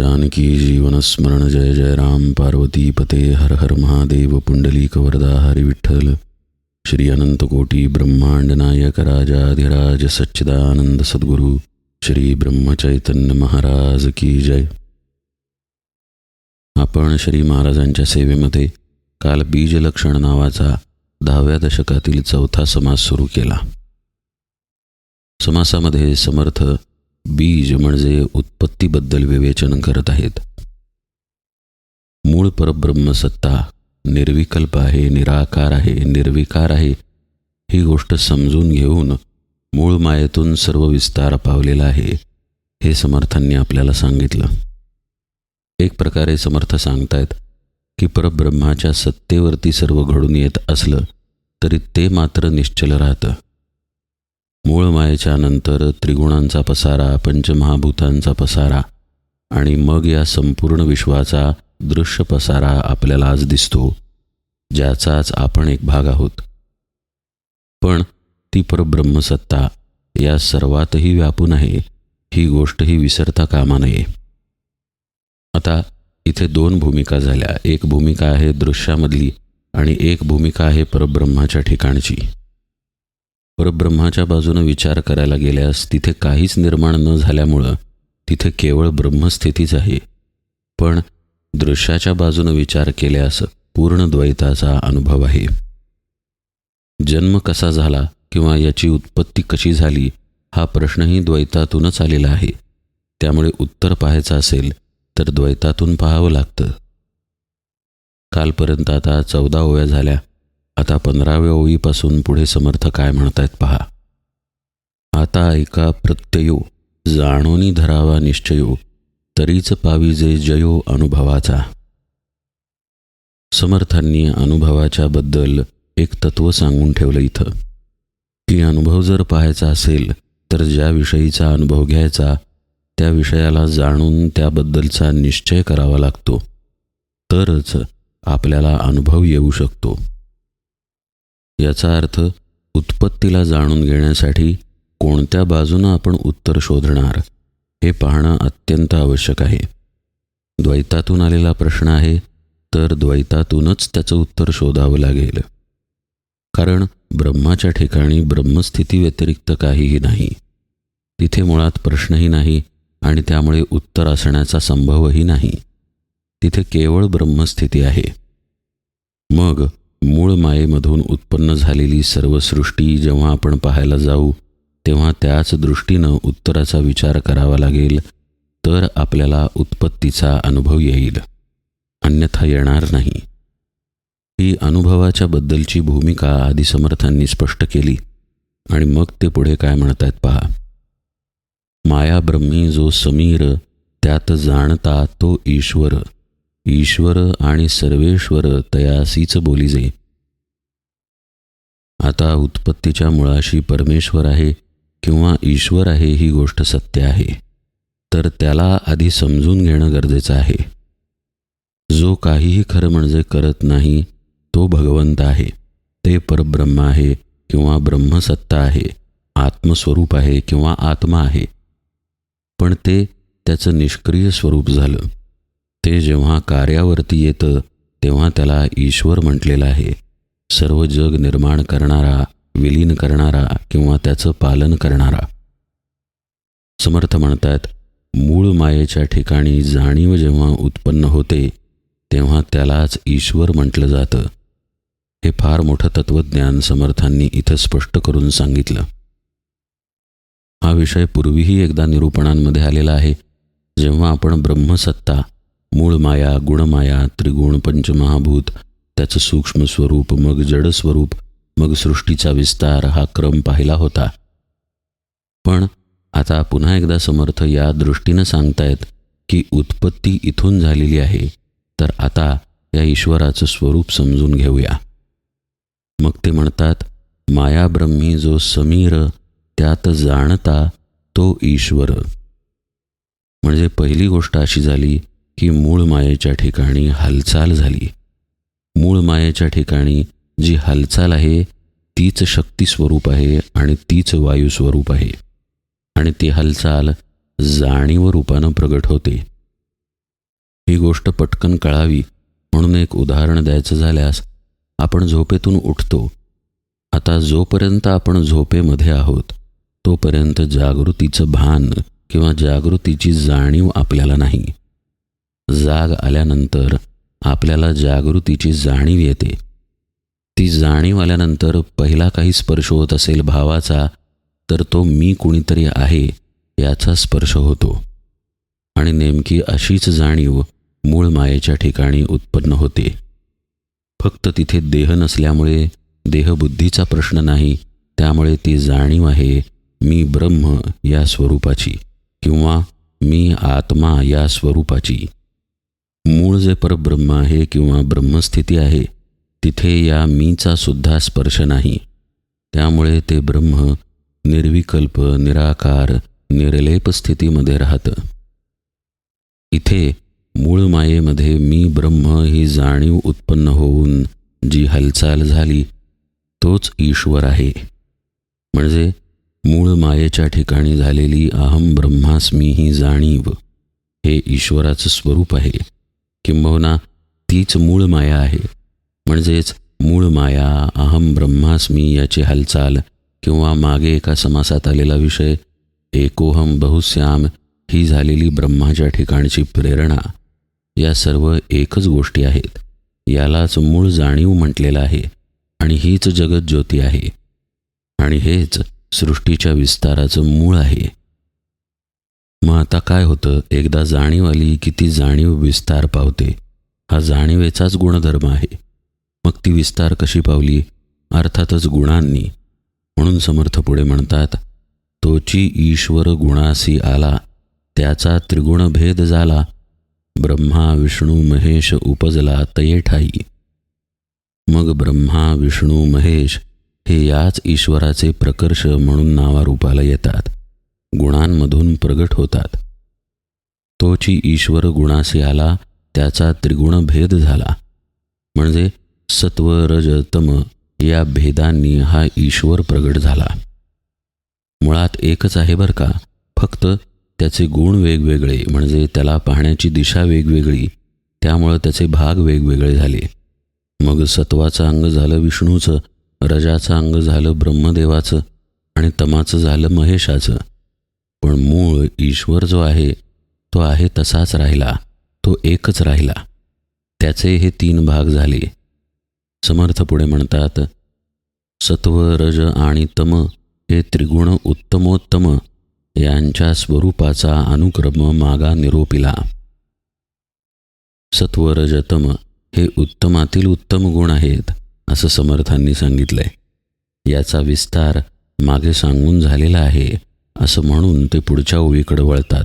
जानकी जीवनस्मरण जय जय राम। पार्वती पते हर हर महादेव। पुंडलीक वरदा हरी विठ्ठल। श्री अनंत कोटी ब्रह्मांड नायक राजाधिराज सच्चिदानंद सद्गुरु श्री ब्रह्मचैतन्य महाराज की जय। आपण श्री महाराजांच्या सेवेमध्ये काल बीजलक्षण नावाचा दहाव्या दशकातील चौथा समास सुरू केला. समासामध्ये समर्थ बीज म्हणजे उत्पत्तीबद्दल विवेचन करत आहेत. मूळ परब्रह्म सत्ता निर्विकल्प आहे निराकार आहे निर्विकार आहे ही गोष्ट समजून घेऊन मूळ मायेतून सर्व विस्तार पावलेला आहे हे समर्थांनी आपल्याला सांगितलं. एक प्रकारे समर्थ सांगतायत की परब्रह्माच्या सत्तेवरती सर्व घडून येत असलं तरी ते मात्र निश्चल राहतं. मूळ मायेच्या नंतर त्रिगुणांचा पसारा पंचमहाभूतांचा पसारा आणि मग या संपूर्ण विश्वाचा दृश्य पसारा आपल्याला आज दिसतो ज्याचाच आपण एक भाग आहोत. पण ती परब्रह्मसत्ता या सर्वातही व्यापून आहे ही गोष्टही विसरता कामा नये. आता इथे दोन भूमिका झाल्या. एक भूमिका आहे दृश्यामधली आणि एक भूमिका आहे परब्रह्माच्या ठिकाणची. परब्रह्माच्या बाजूनं विचार करायला गेल्यास तिथे काहीच निर्माण न झाल्यामुळं तिथे केवळ ब्रह्मस्थितीच आहे. पण दृश्याच्या बाजूनं विचार केल्यास पूर्ण द्वैताचा अनुभव आहे. जन्म कसा झाला किंवा याची उत्पत्ती कशी झाली हा प्रश्नही द्वैतातूनच आलेला आहे. त्यामुळे उत्तर पाहायचं असेल तर द्वैतातून पाहावं लागतं. कालपर्यंत आता चौदा ओव्या झाल्या. आता पंधराव्या ओळीपासून पुढे समर्थ काय म्हणतायत पहा. आता ऐका प्रत्ययो जाणोनी धरावा निश्चयो तरीच पाविजे जयो अनुभवाचा. समर्थांनी अनुभवाच्या बद्दल एक तत्व सांगून ठेवलं इथं. की अनुभव जर पाहायचा असेल तर ज्या विषयीचा अनुभव घ्यायचा त्या विषयाला जाणून त्याबद्दलचा निश्चय करावा लागतो. तरच आपल्याला अनुभव येऊ शकतो. याचा अर्थ उत्पत्तीला जाणून घेण्यासाठी कोणत्या बाजूनं आपण उत्तर शोधणार हे पाहणं अत्यंत आवश्यक आहे. द्वैतातून आलेला प्रश्न आहे तर द्वैतातूनच त्याचं उत्तर शोधावं लागेल. कारण ब्रह्माच्या ठिकाणी ब्रह्मस्थिती व्यतिरिक्त काहीही नाही. तिथे मुळात प्रश्नही नाही आणि त्यामुळे उत्तर असण्याचा संभवही नाही. तिथे केवळ ब्रह्मस्थिती आहे. मग मूळ मायेमधून उत्पन्न झालेली सर्व सृष्टी जेव्हा आपण पाहायला जाऊ तेव्हा त्याच दृष्टीनं उत्तराचा विचार करावा लागेल तर आपल्याला उत्पत्तीचा अनुभव येईल. अन्यथा येणार नाही. ही अनुभवाच्या बद्दलची भूमिका आधी समर्थांनी स्पष्ट केली आणि मग ते पुढे काय म्हणतायत पहा. माया ब्रह्मी जो समीर त्यात जाणता तो ईश्वर. ईश्वर आणि सर्वेश्वर तयासीच बोलीजे आता उत्पत्तीच्या मुळाशी परमेश्वर आहे किंवा ईश्वर आहे ही गोष्ट सत्य आहे तर त्याला आधी समजून घेणं गरजेचं आहे. जो काहीही खरं म्हणजे करत नाही तो भगवंत आहे. ते परब्रह्म आहे किंवा ब्रह्मसत्ता आहे आत्मस्वरूप आहे किंवा आत्मा आहे. पण ते त्याचं निष्क्रिय स्वरूप झालं. ते जेव्हा कार्यावरती येतं तेव्हा त्याला ईश्वर म्हटलेलं आहे. सर्व जग निर्माण करणारा विलीन करणारा किंवा त्याचं पालन करणारा. समर्थ म्हणतात मूळ मायेच्या ठिकाणी जाणीव जेव्हा उत्पन्न होते तेव्हा त्यालाच ईश्वर म्हटलं जातं. हे फार मोठं तत्त्वज्ञान समर्थांनी इथं स्पष्ट करून सांगितलं. हा विषय पूर्वीही एकदा निरूपणांमध्ये आलेला आहे. जेव्हा आपण ब्रह्मसत्ता मूळ माया गुणमाया त्रिगुण पंचमहाभूत त्याचं सूक्ष्म स्वरूप मग जड स्वरूप मग सृष्टीचा विस्तार हा क्रम पाहिला होता. पण आता पुन्हा एकदा समर्थ या दृष्टीनं सांगतायत की उत्पत्ती इथून झालेली आहे तर आता या ईश्वराचं स्वरूप समजून घेऊया. मग ते म्हणतात माया ब्रह्मी जो समीर त्यात जाणता तो ईश्वर. म्हणजे पहिली गोष्ट अशी झाली की मूळ मायेच्या ठिकाणी हालचाल झाली. मूळ मायेच्या ठिकाणी जी हालचाल आहे तीच शक्ती स्वरूप आहे आणि तीच वायू स्वरूप आहे. आणि ती हालचाल जाणीव रूपानं प्रगट होते. ही गोष्ट पटकन कळावी म्हणून एक उदाहरण द्यायचं झाल्यास आपण झोपेतून उठतो. आता जोपर्यंत आपण झोपेमध्ये आहोत तोपर्यंत जागृतीचं भान किंवा जागृतीची जाणीव आपल्याला नाही. जाग आल्यानंतर आपल्याला जागृतीची जाणीव येते. ती जाणीव आल्यानंतर पहिला काही स्पर्श होत असेल भावाचा तर तो मी कुणीतरी आहे याचा स्पर्श होतो. आणि नेमकी अशीच जाणीव मूळ मायेच्या ठिकाणी उत्पन्न होते. फक्त तिथे देह नसल्यामुळे देहबुद्धीचा प्रश्न नाही त्यामुळे ती जाणीव आहे मी ब्रह्म या स्वरूपाची किंवा मी आत्मा या स्वरूपाची. मूळ जे परब्रह्म आहे किंवा ब्रह्मस्थिती आहे तिथे या मीचा सुद्धा स्पर्श नाही. त्यामुळे ते ब्रह्म निर्विकल्प निराकार निर्लेप स्थितीमध्ये राहतं. इथे मूळ मायेमध्ये मी ब्रह्म ही जाणीव उत्पन्न होऊन जी हालचाल झाली तोच ईश्वर आहे. म्हणजे मूळ मायेच्या ठिकाणी झालेली अहम ब्रह्मास्मी ही जाणीव हे ईश्वराचं स्वरूप आहे. किंबहुना तीच मूळ माया आहे. म्हणजेच मूळ माया अहम ब्रह्मास्मी याची हालचाल किंवा मागे एका समासात आलेला विषय एकोहम बहुश्याम ही झालेली ब्रह्माच्या ठिकाणची प्रेरणा या सर्व एकच गोष्टी आहेत. यालाच मूळ जाणीव म्हटलेलं आहे आणि हीच जगत ज्योती आहे. आणि हेच सृष्टीच्या विस्ताराचं मूळ आहे. मग आता काय होतं? एकदा जाणीव आली की ती जाणीव विस्तार पावते. हा जाणीवेचाच गुणधर्म आहे. मग ती विस्तार कशी पावली? अर्थातच गुणांनी. म्हणून समर्थ पुढे म्हणतात तोची ईश्वर गुणासी आला त्याचा त्रिगुण भेद झाला. ब्रह्मा विष्णू महेश उपजला तये ठाई. मग ब्रह्मा विष्णू महेश हे याच ईश्वराचे प्रकर्ष म्हणून नावारूपाला येतात. गुणांमधून प्रगट होतात. तोची ईश्वर गुणासी आला त्याचा त्रिगुण भेद झाला. म्हणजे सत्व रज तम या भेदांनी हा ईश्वर प्रगट झाला. मुळात एकच आहे बरं का फक्त त्याचे गुण वेगवेगळे म्हणजे त्याला पाहण्याची दिशा वेगवेगळी त्यामुळं त्याचे भाग वेगवेगळे झाले. मग सत्वाचं अंग झालं विष्णूचं रजाचं अंग झालं ब्रह्मदेवाचं आणि तमाचं झालं महेशाचं. पण मूळ ईश्वर जो आहे तो आहे तसाच राहिला तो एकच राहिला. त्याचे हे तीन भाग झाले. समर्थ पुढे म्हणतात सत्व रज आणि तम हे त्रिगुण उत्तमोत्तम यांच्या स्वरूपाचा अनुक्रम मागा निरोपिला. सत्व रजतम हे उत्तमातील उत्तम गुण आहेत असं समर्थांनी सांगितलंय. याचा विस्तार मागे सांगून झालेला आहे. असं म्हणून ते पुढच्या ओळीकडे वळतात.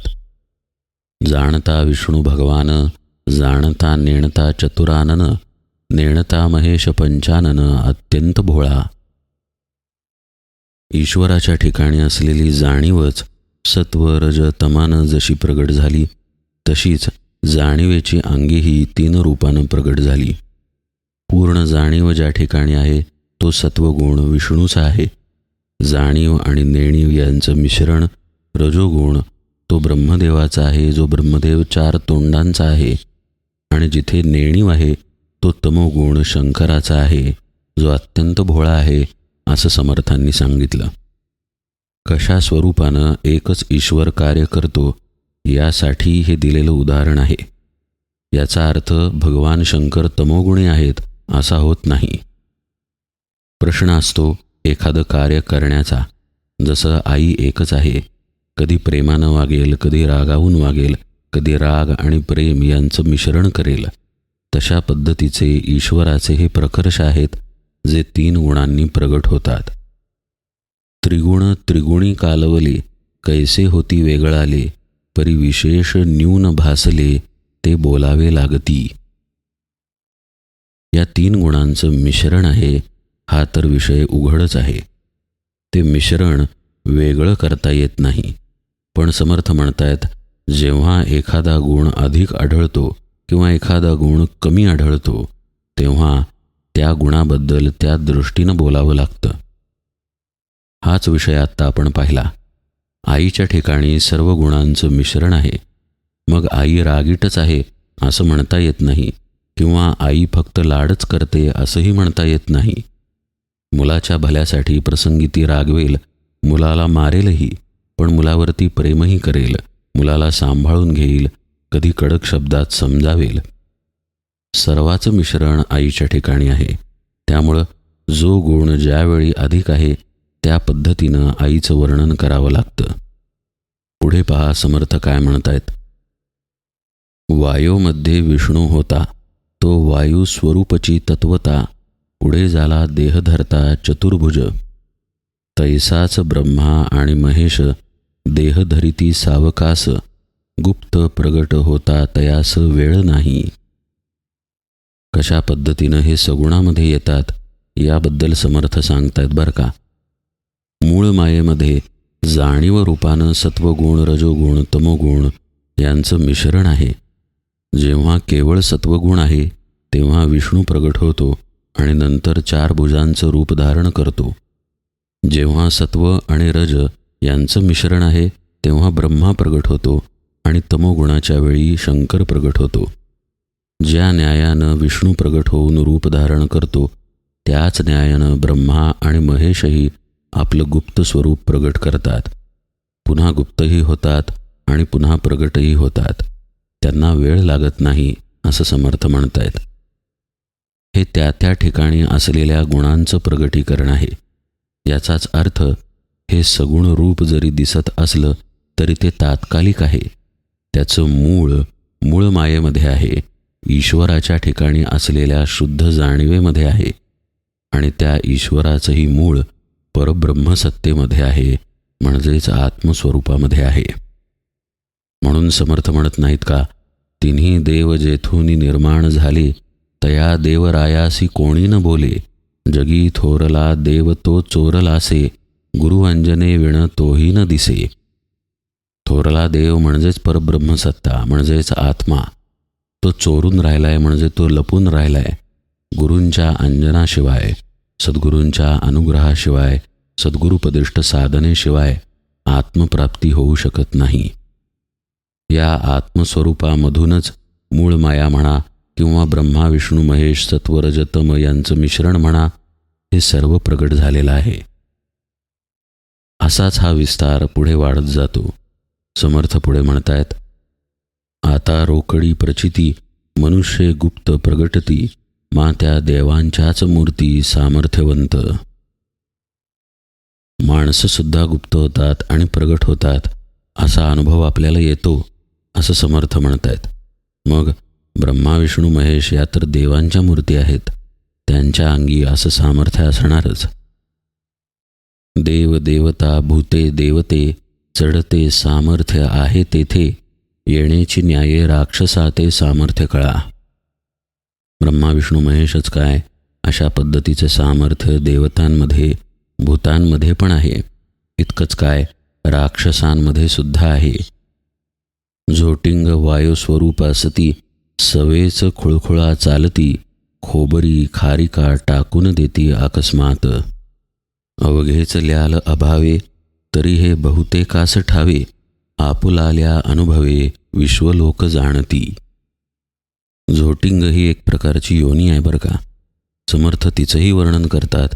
जाणता विष्णू भगवान जाणता नेणता चतुरानन नेणता महेश पंचानन अत्यंत भोळा. ईश्वराच्या ठिकाणी असलेली जाणीवच सत्व रज तमानं जशी प्रगट झाली तशीच जाणीवेची अंगीही तीन रूपानं प्रगट झाली. पूर्ण जाणीव ज्या ठिकाणी आहे तो सत्वगुण विष्णूचा आहे. जाणीव आणि नेणीव यांचं मिश्रण रजोगुण तो ब्रह्मदेवाचा आहे जो ब्रह्मदेव चार तोंडांचा आहे. आणि जिथे नेणीव आहे तो तमोगुण शंकराचा आहे जो अत्यंत भोळा आहे असं समर्थांनी सांगितलं. कशा स्वरूपानं एकच ईश्वर कार्य करतो यासाठी हे दिलेलं उदाहरण आहे. याचा अर्थ भगवान शंकर तमोगुणी आहेत असा होत नाही. प्रश्न असतो एखादं कार्य करण्याचा. जसं आई एकच आहे. कधी प्रेमानं वागेल कधी रागावून वागेल कधी राग आणि प्रेम यांचं मिश्रण करेल. तशा पद्धतीचे ईश्वराचे हे प्रकर्ष आहेत जे तीन गुणांनी प्रगट होतात. त्रिगुण त्रिगुणी कालवली कैसे होती वेगळाले परी विशेष न्यून भासले ते बोलावे लागती. या तीन गुणांचं मिश्रण आहे हा तर विषय उघडच आहे. ते मिश्रण वेगळं करता येत नाही. पण समर्थ म्हणतायत जेव्हा एखादा गुण अधिक आढळतो किंवा एखादा गुण कमी आढळतो तेव्हा त्या गुणाबद्दल त्या दृष्टीनं बोलावं लागतं. हाच विषय आत्ता आपण पाहिला. आईच्या ठिकाणी सर्व गुणांचं मिश्रण आहे. मग आई रागीटच आहे असं म्हणता येत नाही किंवा आई फक्त लाडच करते असंही म्हणता येत नाही. मुलाच्या भल्यासाठी प्रसंगी ती रागवेल. मुलाला मारेलही पण मुलावरती प्रेमही करेल. मुलाला सांभाळून घेईल कधी कडक शब्दात समजावेल. सर्वाचं मिश्रण आईच्या ठिकाणी आहे. त्यामुळं जो गुण ज्यावेळी अधिक आहे त्या पद्धतीनं आईचं वर्णन करावं लागतं. पुढे पहा समर्थ काय म्हणतायत. वायोमध्ये विष्णू होता. तो वायू स्वरूपची तत्वता पुढे झाला देहधरता चतुर्भुज तैसाच ब्रह्मा आणि महेश देहधरिती सावकास गुप्त प्रगट होता तयास वेळ नाही. कशा पद्धतीनं हे सगुणामध्ये येतात याबद्दल समर्थ सांगतायत बरं का. मूळ मायेमध्ये जाणीव रूपानं सत्वगुण रजोगुण तमोगुण यांचं मिश्रण आहे. जेव्हा केवळ सत्वगुण आहे तेव्हा विष्णू प्रगट होतो. आणि नंतर चार भुजांचं रूप धारण करतो. जेव्हा सत्व आणि रज यांचं मिश्रण आहे तेव्हा ब्रह्मा प्रगट होतो आणि तमोगुणाच्या वेळी शंकर प्रगट होतो. ज्या न्यायानं विष्णू प्रगट होऊन रूप धारण करतो त्याच न्यायानं ब्रह्मा आणि महेशही आपलं गुप्त स्वरूप प्रगट करतात. पुन्हा गुप्तही होतात आणि पुन्हा प्रगटही होतात. त्यांना वेळ लागत नाही असं समर्थ म्हणतायत. हे त्या त्या ठिकाणी असलेल्या गुणांचं प्रगटीकरण आहे. याचाच अर्थ हे सगुण रूप जरी दिसत असलं तरी ते तात्कालिक आहे. त्याचं मूळ मूळ मायेमध्ये आहे. ईश्वराच्या ठिकाणी असलेल्या शुद्ध जाणीवेमध्ये आहे. आणि त्या ईश्वराचंही मूळ परब्रह्मसत्तेमध्ये आहे म्हणजेच आत्मस्वरूपामध्ये आहे. म्हणून समर्थ म्हणत नाहीत का तिन्ही देव जेथून निर्माण झाले तया देवरायासी कोणी न बोले. जगी थोरला देव तो चोरलासे गुरुअंजने विण तोही न दिसे. थोरला देव म्हणजेच परब्रह्मसत्ता म्हणजेच आत्मा. तो चोरून राहिलाय म्हणजे तो लपून राहिलाय. गुरूंच्या अंजनाशिवाय सद्गुरूंच्या अनुग्रहाशिवाय सद्गुरुपदिष्ट साधनेशिवाय आत्मप्राप्ती होऊ शकत नाही. या आत्मस्वरूपामधूनच मूळ माया म्हणा किंवा ब्रह्मा विष्णू महेश सत्वरजतम यांचं मिश्रण म्हणा हे सर्व प्रगट झालेलं आहे. असाच हा विस्तार पुढे वाढत जातो. समर्थ पुढे म्हणतायत आता रोकडी प्रचिती मनुष्य गुप्त प्रगटती मात्या देवांच्याच मूर्ती सामर्थ्यवंत. माणसंसुद्धा गुप्त होतात आणि प्रगट होतात असा अनुभव आपल्याला येतो असं समर्थ म्हणतायत. मग ब्रह्मा विष्णू महेश या तर देवांच्या मूर्ती आहेत. त्यांच्या अंगी असं सामर्थ्य असणारच. देव देवता भूते देवते चढते सामर्थ्य आहे तेथे. येण्याची न्याये राक्षसाते सामर्थ्य कळा. ब्रह्मा विष्णू महेशच काय? अशा पद्धतीचं सामर्थ्य देवतांमध्ये भूतांमध्ये पण आहे. इतकंच काय? राक्षसांमध्ये सुद्धा आहे. झोटिंग वायुस्वरूप असती सवेच खुळखुळा चालती खोबरी खारिका टाकून देती अकस्मात. अवघेच ल्याल अभावे तरी हे बहुतेकास ठावे आपुलाल्या अनुभवे विश्वलोक जाणती. झोटिंग ही एक प्रकारची योनी आहे बरं का. समर्थ तिचंही वर्णन करतात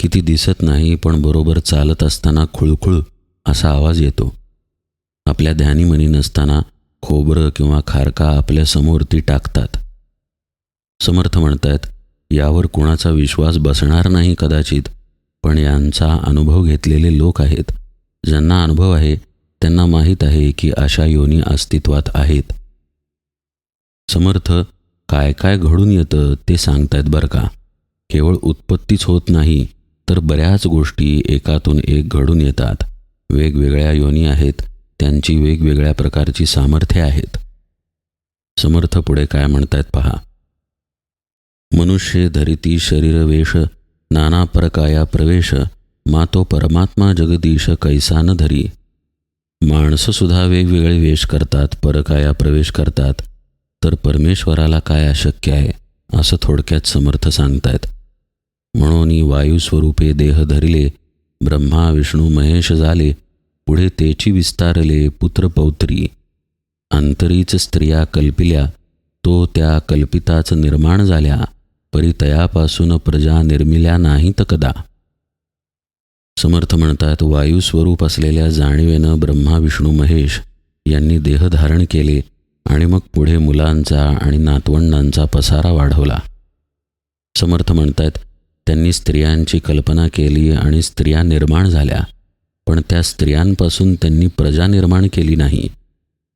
की ती दिसत नाही पण बरोबर चालत असताना खुळखुळ असा आवाज येतो. आपल्या ध्यानीमनी नसताना खोबरं किंवा खारका आपल्यासमोर ती टाकतात. समर्थ म्हणतात यावर कुणाचा विश्वास बसणार नाही कदाचित पण यांचा अनुभव घेतलेले लोक आहेत. ज्यांना अनुभव आहे त्यांना माहीत आहे की अशा योनी अस्तित्वात आहेत. समर्थ काय काय घडून येतं ते सांगतायत बरं का? केवळ उत्पत्तीच होत नाही तर बऱ्याच गोष्टी एकातून एक घडून येतात. वेगवेगळ्या योनी आहेत त्यांची वेगवेगळ्या प्रकारची सामर्थ्य आहेत. समर्थ पुढे काय म्हणतायत पहा. मनुष्य धरिती शरीरवेश नाना परकाया प्रवेश मातो परमात्मा जगदीश कैसान धरी. माणसंसुद्धा वेगवेगळे वेश करतात परकाया प्रवेश करतात. तर परमेश्वराला काय अशक्य आहे असं थोडक्यात समर्थ सांगतायत. म्हणून वायुस्वरूपे देह धरिले ब्रह्मा विष्णू महेश झाले पुढे तेची विस्तारले पुत्रपौत्री अंतरीच स्त्रिया कल्पिल्या तो त्या कल्पिताच निर्माण झाल्या परी तयापासून प्रजा निर्मिल्या नाहीत कदा. समर्थ म्हणतात वायू स्वरूप असलेल्या जाणीवेनं ब्रह्मा विष्णू महेश यांनी देह धारण केले आणि मग पुढे मुलांचा आणि नातवंडांचा पसारा वाढवला. समर्थ म्हणतात त्यांनी स्त्रियांची कल्पना केली आणि स्त्रिया निर्माण झाल्या. पण त्या स्त्रियांपासून त्यांनी प्रजा निर्माण केली नाही.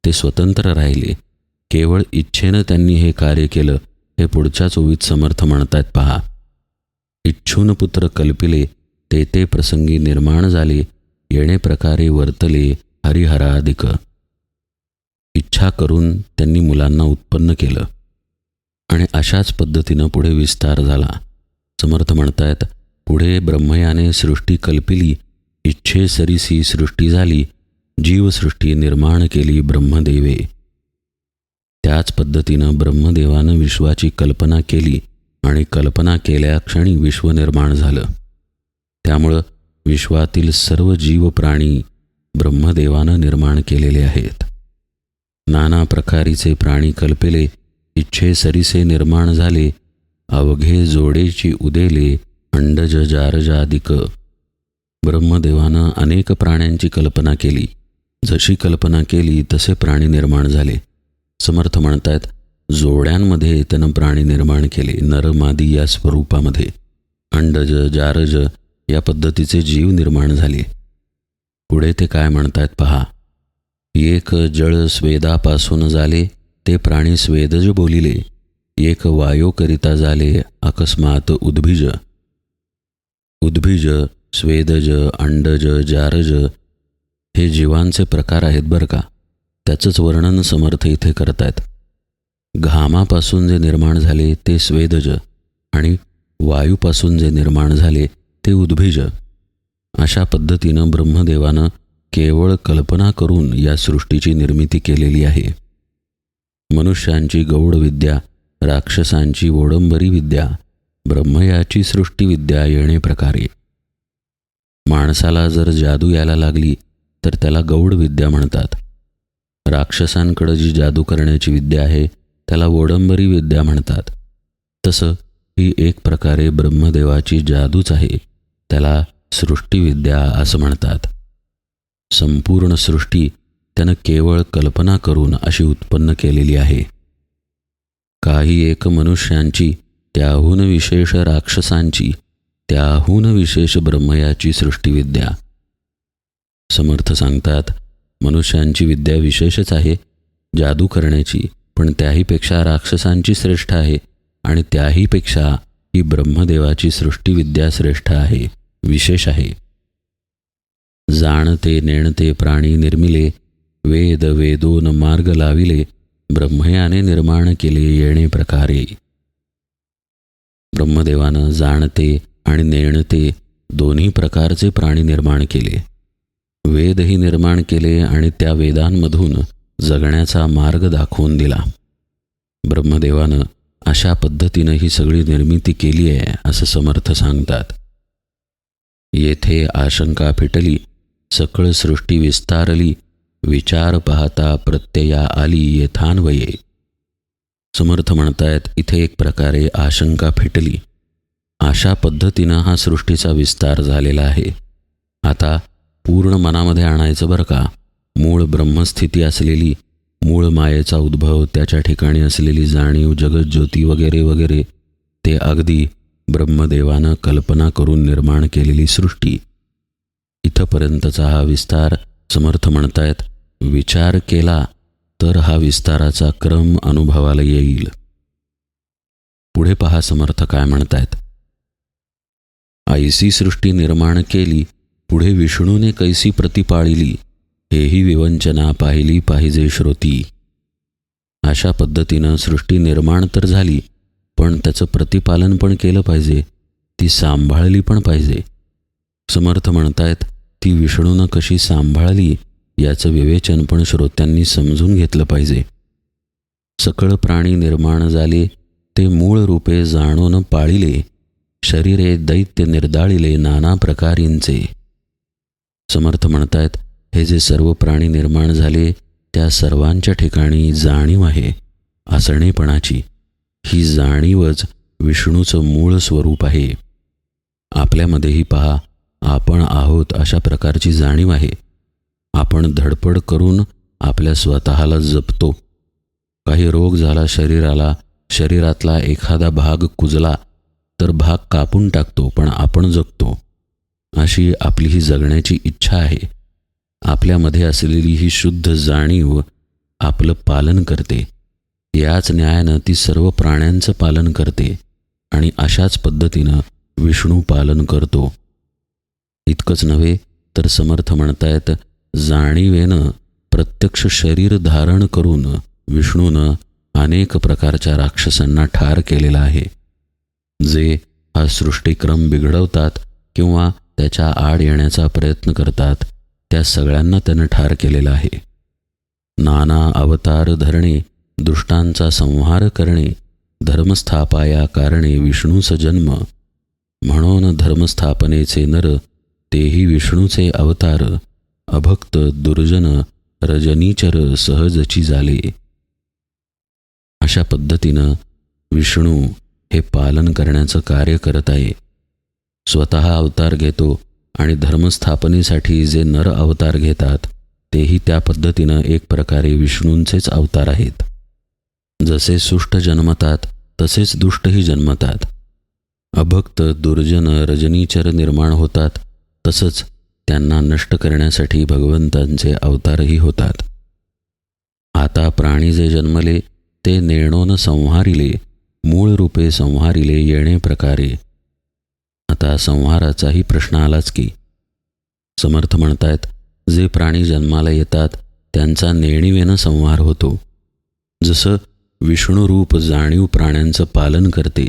ते स्वतंत्र राहिले. केवळ इच्छेनं त्यांनी हे कार्य केलं हे पुढच्याच ओवीत समर्थ म्हणतात पहा. इच्छून पुत्र कल्पिले ते ते प्रसंगी निर्माण झाले येणे प्रकारे वर्तले हरिहराधिक. इच्छा करून त्यांनी मुलांना उत्पन्न केलं. आणि अशाच पद्धतीनं पुढे विस्तार झाला. समर्थ म्हणतायत पुढे ब्रह्मयाने सृष्टी कल्पिली इच्छेसरीसी सृष्टी झाली जीवसृष्टी निर्माण केली ब्रह्मदेवे. त्याच पद्धतीनं ब्रह्मदेवानं विश्वाची कल्पना केली आणि कल्पना केल्या क्षणी विश्व निर्माण झालं. त्यामुळं विश्वातील सर्व जीव प्राणी ब्रह्मदेवानं निर्माण केलेले आहेत. नाना प्रकारीचे प्राणी कल्पेले इच्छेसरीसे निर्माण झाले अवघे जोडेची उदेले अंडज जारजादिक ब्रह्मदेवानं अनेक प्राण्यांची कल्पना केली. जशी कल्पना केली तसे प्राणी निर्माण झाले. समर्थ म्हणतायत जोड्यांमध्ये त्यानं प्राणी निर्माण केले नरमादी या स्वरूपामध्ये. अंडज जारज या पद्धतीचे जीव निर्माण झाले. पुढे ते काय म्हणतायत पहा. एक जळ स्वेदापासून झाले ते प्राणी स्वेदज बोलिले. एक वायोकरिता झाले अकस्मात उद्भिज. उद्भिज स्वेदज अंडज जारज हे जीवांचे प्रकार आहेत बरं का. त्याचंच वर्णन समर्थ इथे करतायत. घामापासून जे निर्माण झाले ते स्वेदज आणि वायूपासून जे निर्माण झाले ते उद्भिज. अशा पद्धतीनं ब्रह्मदेवानं केवळ कल्पना करून या सृष्टीची निर्मिती केलेली आहे. मनुष्यांची गौड विद्या राक्षसांची ओडंबरी विद्या ब्रह्मयाची सृष्टीविद्या येणे प्रकारे माणसाला जर जादू यायला लागली तर त्याला गौड विद्या म्हणतात. राक्षसांकडं जी जादू करण्याची विद्या आहे त्याला ओडंबरी विद्या म्हणतात. तसं ही एक प्रकारे ब्रह्मदेवाची जादूच आहे. त्याला सृष्टीविद्या असं म्हणतात. संपूर्ण सृष्टी त्यानं केवळ कल्पना करून अशी उत्पन्न केलेली आहे. काही एक मनुष्यांची त्याहून विशेष राक्षसांची त्याहून विशेष ब्रह्मयाची सृष्टीविद्या. समर्थ सांगतात मनुष्यांची विद्या विशेषच आहे जादू करण्याची पण त्याहीपेक्षा राक्षसांची श्रेष्ठ आहे आणि त्याहीपेक्षा ही ब्रह्मदेवाची सृष्टीविद्या श्रेष्ठ आहे विशेष आहे. जाणते नेणते प्राणी निर्मिले वेद वेदोन मार्ग लाविले ब्रह्मयाने निर्माण केले येणे प्रकारे. ब्रह्मदेवानं जाणते आणि नेणते दोन्ही प्रकारचे प्राणी निर्माण केले. वेदही निर्माण केले आणि त्या वेदांमधून जगण्याचा मार्ग दाखवून दिला. ब्रह्मदेवानं अशा पद्धतीनं ही सगळी निर्मिती केली आहे असं समर्थ सांगतात. येथे आशंका फिटली सकळ सृष्टी विस्तारली विचार पाहता प्रत्यया आली येथान्वये. समर्थ म्हणतायत इथे एक प्रकारे आशंका फिटली. अशा पद्धतीनं हा सृष्टीचा विस्तार झालेला आहे. आता पूर्ण मनामध्ये आणायचं बरं का? मूळ ब्रह्मस्थिती असलेली मूळ मायेचा उद्भव त्याच्या ठिकाणी असलेली जाणीव जगज्योती वगैरे वगैरे ते अगदी ब्रह्मदेवानं कल्पना करून निर्माण केलेली सृष्टी. इथंपर्यंतचा हा विस्तार समर्थ म्हणतायत विचार केला तर हा विस्ताराचा क्रम अनुभवाला येईल. पुढे पहा समर्थ काय म्हणतायत. ऐसी सृष्टी निर्माण केली पुढे विष्णूने कैसी प्रतिपाळिली हेही विवंचना पाहिली पाहिजे श्रोती. अशा पद्धतीनं सृष्टी निर्माण तर झाली पण त्याचं प्रतिपालन पण केलं पाहिजे ती सांभाळली पण पाहिजे. समर्थ म्हणतायत ती विष्णूनं कशी सांभाळली याचं विवेचन पण श्रोत्यांनी समजून घेतलं पाहिजे. सकळ प्राणी निर्माण झाले ते मूळ रूपे जाणून पाळिले शरीरे दैत्य निर्दाळिले नाना प्रकारींचे. समर्थ म्हणतायत हे जे सर्व प्राणी निर्माण झाले त्या सर्वांच्या ठिकाणी जाणीव आहे आसणेपणाची ही जाणीवच विष्णूचं मूळ स्वरूप आहे. आपल्यामध्येही पहा आपण आहोत अशा प्रकारची जाणीव आहे. आपण धडपड करून आपल्या स्वतःला जपतो. काही रोग झाला शरीराला शरीरातला एखादा भाग कुजला तर भाग कापून टाकतो पण आपण जगतो. अशी आपली ही जगण्याची इच्छा आहे. आपल्यामध्ये असलेली ही शुद्ध जाणीव आपलं पालन करते. याच न्यायानं ती सर्व प्राण्यांचं पालन करते आणि अशाच पद्धतीनं विष्णू पालन करतो. इतकंच नव्हे तर समर्थ म्हणतायत जाणीवेनं प्रत्यक्ष शरीर धारण करून विष्णूनं अनेक प्रकारच्या राक्षसांना ठार केलेला आहे. जे हा सृष्टिक्रम बिघडवतात किंवा त्याच्या आड येण्याचा प्रयत्न करतात त्या सगळ्यांना त्यानं ठार केलेलं आहे. नाना अवतार धरणे दुष्टांचा संहार करणे धर्मस्थापाया कारणे विष्णूचा जन्म. म्हणून धर्मस्थापनेचे नर तेही विष्णूचे अवतार. अभक्त दुर्जन रजनीचर सहजची झाले अशा पद्धतीनं विष्णू हे पालन करण्याचं कार्य करत आहे. स्वतः अवतार घेतो आणि धर्मस्थापनेसाठी जे नर अवतार घेतात तेही त्या पद्धतीनं एक प्रकारे विष्णूंचेच अवतार आहेत. जसे सुष्ट जन्मतात तसेच दुष्टही जन्मतात. अभक्त दुर्जन रजनीचर निर्माण होतात तसंच त्यांना नष्ट करण्यासाठी भगवंतांचे अवतारही होतात. आता प्राणी जे जन्मले ते नेणोन संहारिले मूळ रूपे संहारिले येणे प्रकारे. आता संहाराचाही प्रश्न आलाच की. समर्थ म्हणतायत जे प्राणी जन्माला येतात त्यांचा नेणीवेनं संहार होतो. जसं विष्णुरूप जाणीव प्राण्यांचं पालन करते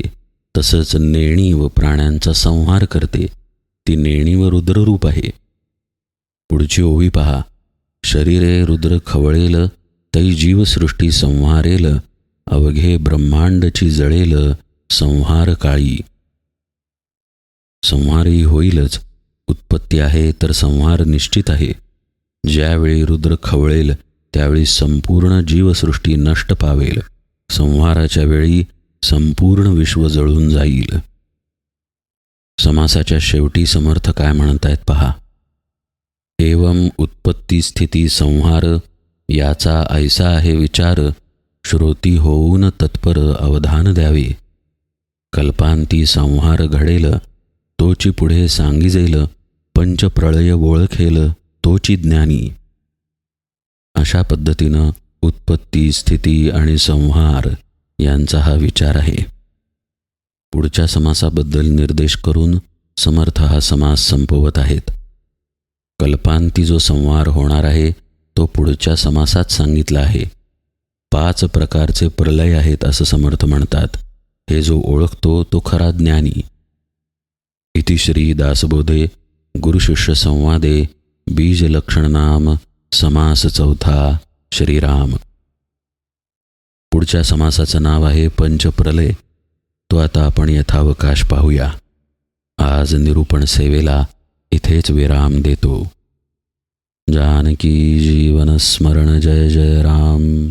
तसंच नेणी व प्राण्यांचा संहार करते. ती नेणी व रुद्ररूप आहे. पुढची ओवी पहा. शरीरे रुद्र खवळेल तै जीवसृष्टी संहारेल अवघे ब्रह्मांडची जळेल संहार काळी. संहारही होईलच. उत्पत्ती आहे तर संहार निश्चित आहे. ज्यावेळी रुद्र खवळेल त्यावेळी संपूर्ण जीवसृष्टी नष्ट पावेल. संहाराच्या वेळी संपूर्ण विश्व जळून जाईल. समासाच्या शेवटी समर्थ काय म्हणत आहेत पहा. एवम उत्पत्ती स्थिती संहार याचा ऐसा आहे विचार श्रोती होऊन तत्पर अवधान द्यावे. कल्पांती संहार घडेल तोची पुढे सांगिजेल पंचप्रळय ओळखेल तोची ज्ञानी. अशा पद्धतीनं उत्पत्ती स्थिती आणि संहार यांचा हा विचार आहे. पुढच्या समासाबद्दल निर्देश करून समर्थ हा समास संपवत आहेत. कल्पांती जो संहार होणार आहे तो पुढच्या समासात सांगितला आहे. पाच प्रकारचे प्रलय आहेत असं समर्थ म्हणतात. हे जो ओळखतो तो खरा ज्ञानी. इतिश्री दासबोधे गुरुशिष्य संवादे बीजलक्षणनाम समास चौथा श्रीराम. पुढच्या समासाचं नाव आहे पंचप्रलय. तो आता आपण यथावकाश पाहूया. आज निरूपण सेवेला इथेच विराम देतो. जानकी जीवन स्मरण जय जय राम.